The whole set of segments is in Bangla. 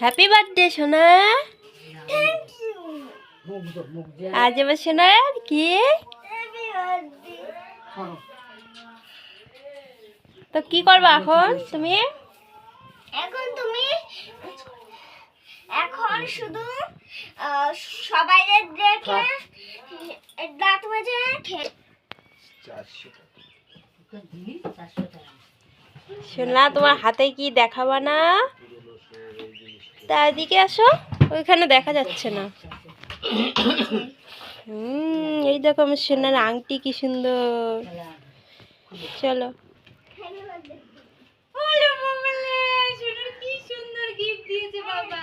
হ্যাপি বার্থডে সোনা। আজ আমার সোনার কি? তো কি করবা এখন তুমি? এখন তুমি এখন শুধু সবাই দেখে দাঁত মেজে খেয়ে সোনা তোমার হাতে কি দেখাবা না? তা এদিকে আসো ওইখানে দেখা যাচ্ছে না। হুম এই দেখো আমার সোনার আংটি কি সুন্দর। চলো। কি সুন্দর গিফট দিয়েছে বাবা।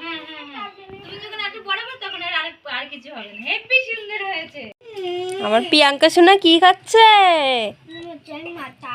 হ্যাঁ হ্যাঁ হ্যাঁ। তুমি যখন একটু বড় হবে তখন আর আরেক আর কিছু হবে না। হেভি সুন্দর হয়েছে। আমার প্রিয়াঙ্কা সোনা কি খাচ্ছে? মাথা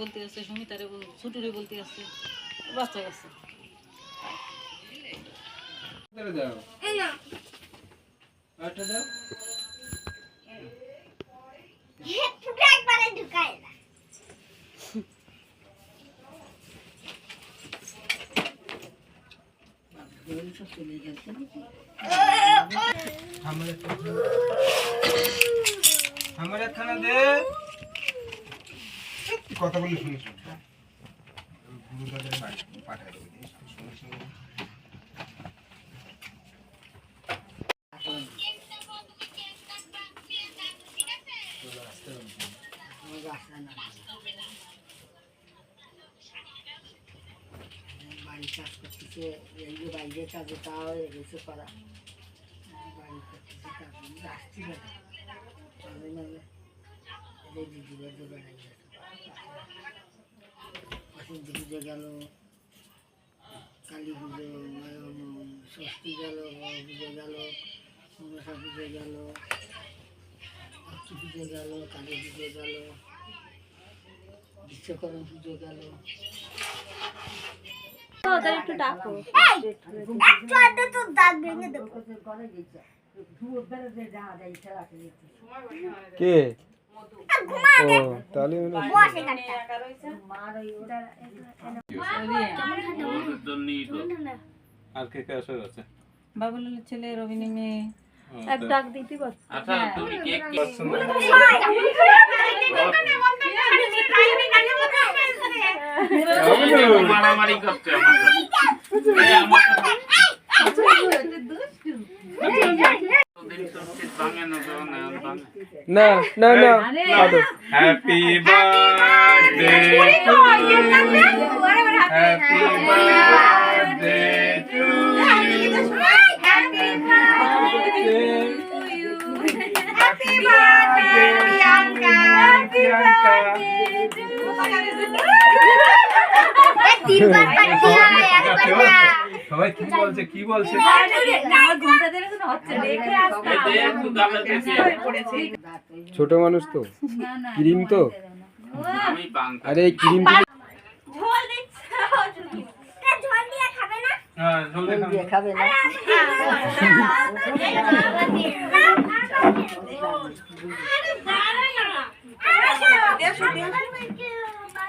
বলতে সুমিতারে ছুটুরে বলতে আসছে বাচ্চা গেছে। পুরো একবারে আমার একখানা দে। কথা বলি গুরু তাদের বাড়ি পাঠায় দেবে শুনিস বাড়ি কাজ করতেছে এই বাইরে কাজে তাও গেছে করা বাড়ি করতেছে আসছি না মাঝে মাঝে বসন্ত পুজো গেল কালী পুজো ষষ্ঠী গেল বড় পুজো গেল মনসা পুজো গেল লক্ষ্মী পুজো গেল কালী পুজো গেল বিশ্বকর্মা পুজো গেল। ওদের একটু ডাকো। কে? ও তাহলে বস আর কে কে আসা আছে বাবুলের ছেলে রবিনী মেয়ে এক ডাক দিতে পার আচ্ছা তুমি কেক মারামারি করছে No, no, no. Happy, Happy birthday. to you. Happy birthday to you. Happy birthday to you. Happy birthday, Bianca. Happy birthday to you. Happy birthday, Bianca. সবাই কি বলছে কি বলছে? এই যে একটু গালে দিয়েছি। ছোট মানুষ তো। ক্রিম তো। আরে ক্রিম খাবে না? হ্যাঁ। খাবে না।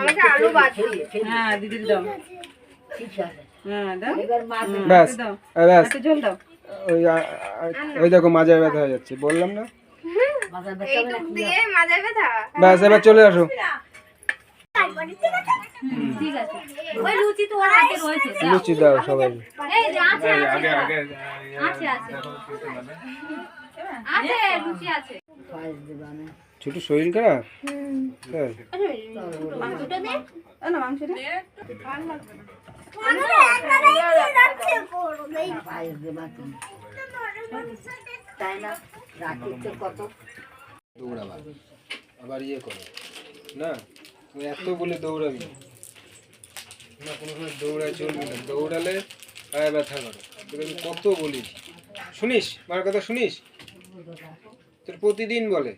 আমাকে আলু। হ্যাঁ দিদির দাও। ঠিক আছে। হ্যাঁ দাও। এবার মা দেবো। ব্যাস ঝোল দাও। ওই ওই দেখো মাজায় ব্যথা হয়ে যাচ্ছে বললাম না? মাথা ব্যথা হবে না, এইটুক দিয়ে মাজা ব্যথা? ব্যাস এবার চলে আসো। ঠিক আছে। ওই লুচি দাও। লুচি দাও সবাই। এই যে আছে আছে। আছে আছে। আছে লুচি আছে। ছোট শরীর খারাপ দৌড়াবা আবার ইয়ে করো? না এত বলে দৌড়াবি। না, কোনো সময় দৌড়ায় চলবি না। দৌড়ালে পায়ে ব্যথা করে। তোকে আমি কত বলি? শুনিস? মার কথা শুনিস? তোর প্রতিদিন বলে।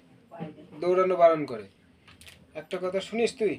দৌড়ানো বারণ করে। একটা কথা শুনিস তুই?